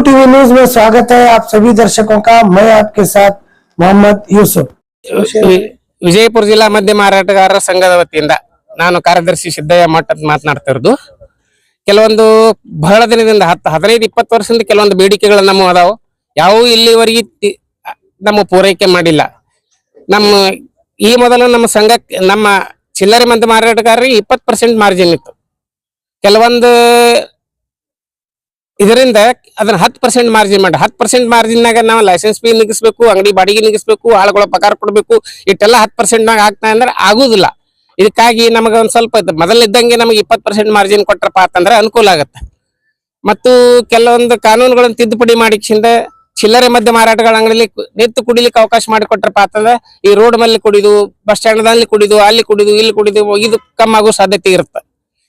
TV news में स्वागत है आप सभी दर्शकों का मैं आपके साथ मोहम्मद यूसुफ ವಿ- ವಿಜಯಪುರ ಜಿಲ್ಲಾ ಮದ್ಯ ಮಾರಾಟಗಾರರ ಸಂಘದ ವತಿಯಿಂದ ನಾನು ಕಾರ್ಯದರ್ಶಿ ಸಿದ್ದಯ್ಯ ಮಠ ಅಂತ ಮಾತನಾಡ್ತಾ ಇರೋದು ಕೆಲವೊಂದು ಬಹಳ ದಿನದಿಂದ ಹತ್ತು ಹದಿನೈದು ಇಪ್ಪತ್ತು ವರ್ಷದಿಂದ ಕೆಲವೊಂದು ಬೇಡಿಕೆಗಳು ನಮ್ಮ ಅದಾವು ಯಾವ ಇಲ್ಲಿವರೆಗೆ ತಿ- ನಮ್ಮ ಪೂರೈಕೆ ಮಾಡಿಲ್ಲ ನಮ್ಮ ಈ ಮೊದಲು ನಮ್ಮ ಸಂಘಕ್ಕೆ ನಮ್ಮ ಚಿಲ್ಲರೆ ಮದ್ಯ ಮಾರಾಟಗಾರರಿಗೆ ಇಪ್ಪತ್ತು ಪರ್ಸೆಂಟ್ ಮಾರ್ಜಿನ್ ಇತ್ತು ಕೆಲವೊಂದು ಇದರಿಂದ ಅದನ್ನ ಹತ್ತು ಪರ್ಸೆಂಟ್ ಮಾರ್ಜಿನ್ ಮಾಡಿ. ಹತ್ತು ಪರ್ಸೆಂಟ್ ಮಾರ್ಜಿನ್ನಾಗ ನಾವು ಲೈಸೆನ್ಸ್ ಫೀ ನಿಗಿಸ್ಬೇಕು, ಅಂಗಡಿ ಬಾಡಿಗೆ ನಿಗಿಸ್ಬೇಕು, ಆಳುಗಳ ಪಗಾರ ಕೊಡಬೇಕು. ಇಟ್ಟೆಲ್ಲ ಹತ್ತು ಪರ್ಸೆಂಟ್ ನಾಗ ಆಗ್ತಾ ಅಂದ್ರೆ ಆಗುದಿಲ್ಲ. ಇದಕ್ಕಾಗಿ ನಮಗೆ ಒಂದ್ ಸ್ವಲ್ಪ ಮೊದಲಿದ್ದಂಗೆ ನಮಗೆ ಇಪ್ಪತ್ತು ಪರ್ಸೆಂಟ್ ಮಾರ್ಜಿನ್ ಕೊಟ್ರಪ್ಪ ಅಂತಂದ್ರೆ ಅನುಕೂಲ ಆಗುತ್ತೆ. ಮತ್ತು ಕೆಲವೊಂದು ಕಾನೂನುಗಳನ್ನು ತಿದ್ದುಪಡಿ ಮಾಡಿಕ್ಸಿಂದ ಚಿಲ್ಲರೆ ಮದ್ಯ ಮಾರಾಟಗಳ ಅಂಗಡಿಲಿ ನಿಂತು ಕುಡಿಲಿಕ್ಕೆ ಅವಕಾಶ ಮಾಡಿಕೊಟ್ರಪ್ಪ ಅಂತಂದ್ರೆ ಈ ರೋಡ್ ಮೇಲೆ ಕುಡಿದು, ಬಸ್ ಸ್ಟ್ಯಾಂಡ್ದಲ್ಲಿ ಕುಡಿದು, ಅಲ್ಲಿ ಕುಡಿದು, ಇಲ್ಲಿ ಕುಡಿದು, ಇದು ಕಮ್ಮಾಗೋ ಸಾಧ್ಯತೆ ಇರುತ್ತೆ.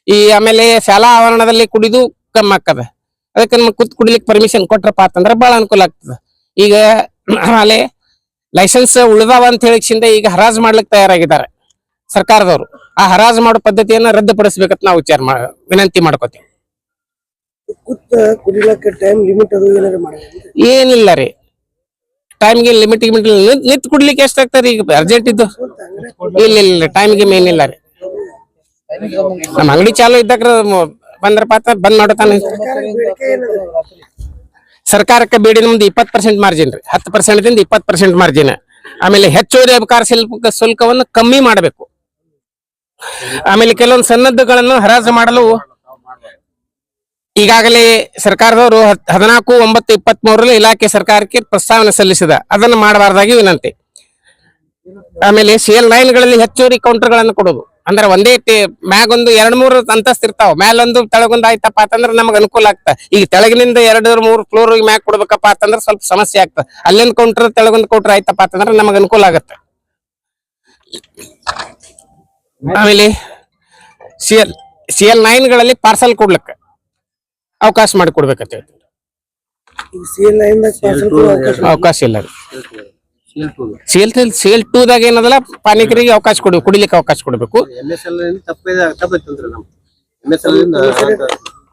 ಈ ಆಮೇಲೆ ಶಾಲಾ ಆವರಣದಲ್ಲಿ ಕುಡಿದು ಕಮ್ಮಿ ಅದಕ್ಕೆ ನಮ್ಗೆ ಕುತ್ ಕುಡಿಲಿಕ್ಕೆ ಪರ್ಮಿಷನ್ ಕೊಟ್ರಪ್ಪ ಅಂತಂದ್ರೆ ಬಹಳ ಅನುಕೂಲ ಆಗ್ತದ. ಈಗ ಆಮೇಲೆ ಲೈಸೆನ್ಸ್ ಉಳಿದಾವ ಅಂತ ಹೇಳಿಕ್ಷಿಂದ ಈಗ ಹರಾಜು ಮಾಡ್ಲಿಕ್ಕೆ ತಯಾರಾಗಿದ್ದಾರೆ ಸರ್ಕಾರದವರು. ಆ ಹರಾಜು ಮಾಡೋ ಪದ್ಧತಿಯನ್ನ ರದ್ದುಪಡಿಸ್ಬೇಕಂತ ನಾವು ವಿಚಾರ ಮಾ ವಿನಂತಿ ಮಾಡ್ಕೋತೀವಿ. ಏನಿಲ್ಲ ರೀ. ಟೈಮ್ಗೆ ಲಿಮಿಟ್ ಗಿಮಿಟ್ ನಿಂತು ಕುಡ್ಲಿಕ್ಕೆ ಎಷ್ಟಾಗ್ತಾರೆ ಈಗ ಅರ್ಜೆಂಟ್ ಇದ್ದು ಇಲ್ಲ ಇಲ್ಲ ಟೈಮ್ಗೆ ಏನಿಲ್ಲ ರೀ. ನಮ್ಮ ಅಂಗಡಿ ಚಾಲು ಇದ್ದಾಗ ಬಂದ್ರಪ್ಪ ಅಂತ ಬಂದ್ ಮಾಡತಾನೆ ಸರ್ಕಾರಕ್ಕೆ ಬೇಡಿ ನಮ್ದು ಇಪ್ಪತ್ತು ಪರ್ಸೆಂಟ್ ಮಾರ್ಜಿನ್ ರೀ. ಹತ್ತು ಪರ್ಸೆಂಟ್ ದಿಂದ ಇಪ್ಪತ್ತು ಪರ್ಸೆಂಟ್ ಮಾರ್ಜಿನ್ ಆಮೇಲೆ ಹೆಚ್ಚುವರಿ ಅಬಕಾರ ಶುಲ್ಕ ಶುಲ್ಕವನ್ನು ಕಮ್ಮಿ ಮಾಡಬೇಕು. ಆಮೇಲೆ ಕೆಲವೊಂದು ಸನ್ನದ್ಧಗಳನ್ನು ಹರಾಜು ಮಾಡಲು ಈಗಾಗಲೇ ಸರ್ಕಾರದವರು ಹದಿನಾಲ್ಕು, ಒಂಬತ್ತು ಇಪ್ಪತ್ತ್ ಮೂರರಲ್ಲಿ ಇಲಾಖೆ ಸರ್ಕಾರಕ್ಕೆ ಪ್ರಸ್ತಾವನೆ ಸಲ್ಲಿಸಿದ. ಅದನ್ನು ಮಾಡಬಾರ್ದಾಗಿ ವಿನಂತಿ. ಆಮೇಲೆ ಸೇಲ್ ಲೈನ್ಗಳಲ್ಲಿ ಹೆಚ್ಚುವರಿ ಕೌಂಟರ್ಗಳನ್ನು ಕೊಡೋದು. ಅಂದ್ರೆ ಒಂದೇ ಟೇ- ಮ್ಯಾಗೊಂದು ಎರಡ್ ಮೂರು ಅಂತಸ್ತ್ ಇರ್ತಾವ. ಮ್ಯಾಲೊಂದು ತೆಳಗೊಂದು ಆಯ್ತಪ್ಪ ಅಂತಂದ್ರೆ ನಮ್ಗೆ ಅನುಕೂಲ ಆಗ್ತ. ಈಗ ತೆಳಗಿನಿಂದ ಎರಡು ಮೂರು ಫ್ಲೋರ್ ಮ್ಯಾಗ್ ಕೊಡ್ಬೇಕಪ್ಪ ಅಂತಂದ್ರೆ ಸ್ವಲ್ಪ ಸಮಸ್ಯೆ ಆಗ್ತದೆ ಅಲ್ಲಿಂದ ಕೌಂಟರ್ ತೆಳಗೊಂದು ಕೌಂಟರ್ ಆಯ್ತಪ್ಪ ಅಂತಂದ್ರೆ ನಮಗೆ ಅನುಕೂಲ ಆಗತ್ತೆ. ಆಮೇಲೆ ಸಿಎಲ್ ಸಿಎಲ್ ನೈನ್ಗಳಲ್ಲಿ ಪಾರ್ಸಲ್ ಕೊಡ್ಲಿಕ್ಕೆ ಅವಕಾಶ ಮಾಡಿ ಕೊಡ್ಬೇಕಂತ ಹೇಳ್ತೀವಿ ಸಿ ಎಲ್ ಅವಕಾಶ ಇಲ್ಲ. ರೀ ಸೇಲ್ ಟೂ ದಾಗ ಏನದಲ್ಲ ಪಾನಿಕರಿಗೆ ಅವಕಾಶ ಕೊಡ ಕುಡಿಲಿಕ್ಕೆ ಅವಕಾಶ ಕೊಡಬೇಕು.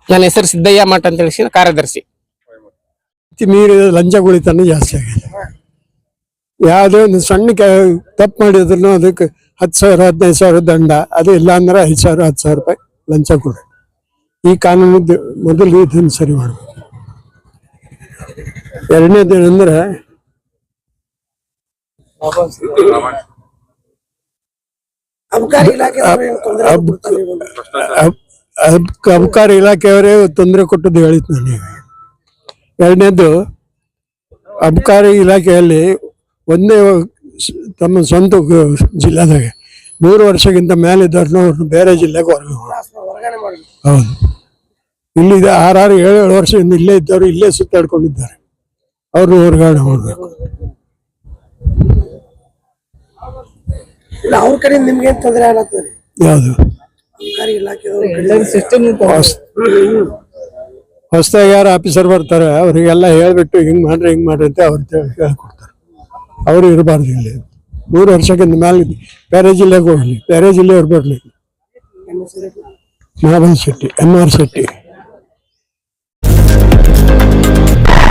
ನನ್ನ ಹೆಸರು ಸಿದ್ದಯ್ಯ ಮಠ ಅಂತ ಹೇಳಿ ಕಾರ್ಯದರ್ಶಿ. ನೀರು ಲಂಚ ಲಂಚಗುಳಿತನ ಜಾಸ್ತಿ ಆಗಿದೆ. ಯಾವುದೇ ಒಂದು ಸಣ್ಣ ಕೆ- ತಪ್ಪು ಮಾಡಿದ್ರು ಅದಕ್ಕೆ ಹತ್ತು ಸಾವಿರ ಹದಿನೈದು ಸಾವಿರ ದಂಡ. ಅದು ಇಲ್ಲ ಅಂದ್ರೆ ಐದು ಸಾವಿರ ಹತ್ತು ಸಾವಿರ ರೂಪಾಯಿ ಲಂಚ ಕೊಡ. ಈ ಕಾನೂನು ಮೊದಲು ಇದನ್ನು ಸರಿ ಮಾಡಬೇಕು. ಎರಡನೇದೇನೆಂದ್ರೆ ಅಬಕಾರಿ ಇಲಾಖೆ ಅಬಕಾರಿ ಇಲಾಖೆಯವರೇ ತೊಂದರೆ ಕೊಟ್ಟದ್ದು ಹೇಳಿತ್ತು ನನಗೆ ಎರಡನೇದು ಅಬಕಾರಿ ಇಲಾಖೆಯಲ್ಲಿ ಒಂದೇ ತಮ್ಮ ಸ್ವಂತ ಜಿಲ್ಲಾದಾಗೆ ಮೂರು ವರ್ಷಕ್ಕಿಂತ ಮೇಲೆ ಇದ್ದವ್ರನ್ನ ಬೇರೆ ಜಿಲ್ಲೆಗೆ ಹೊರಗೆ ಹೌದು. ಇಲ್ಲಿ ಆರಾರು ಏಳು ಏಳು ವರ್ಷದಿಂದ ಇಲ್ಲೇ ಇದ್ದವರು ಇಲ್ಲೇ ಸುತ್ತಾಡ್ಕೊಂಡಿದ್ದಾರೆ. ಅವ್ರನ್ನ ಹೊರಗಡೆ ಮಾಡಬೇಕು ಇಲ್ಲ ಅವ್ರ ಕಡೆ ನಿಮ್ಗೆ ಏನ್ ತೊಂದರೆ ಆಗತ್ತದ ರೀ? ಯಾವುದು? ಸಿಸ್ಟಮ್ ಹೊಸದಾಗಿ ಯಾರು ಆಫೀಸರ್ ಬರ್ತಾರೆ ಅವರಿಗೆಲ್ಲ ಹೇಳ್ಬಿಟ್ಟು ಹಿಂಗ್ ಮಾಡ್ರಿ ಹಿಂಗ್ ಮಾಡ್ರಿ ಅಂತ ಅವ್ರು ತೆ- ಹೇಳ್ಕೊಡ್ತಾರೆ. ಅವರು ಇರಬಾರ್ದು ಇಲ್ಲಿ. ಮೂರು ವರ್ಷಕ್ಕಿಂತ ಮೇಲೆ ಬೇರೆ ಜಿಲ್ಲೆಗೆ ಹೋಗ್ಲಿ ಬೇರೆ ಜಿಲ್ಲೆಯವ್ರು ಬರ್ಲಿ. Mahabal Shetty M R Shetty.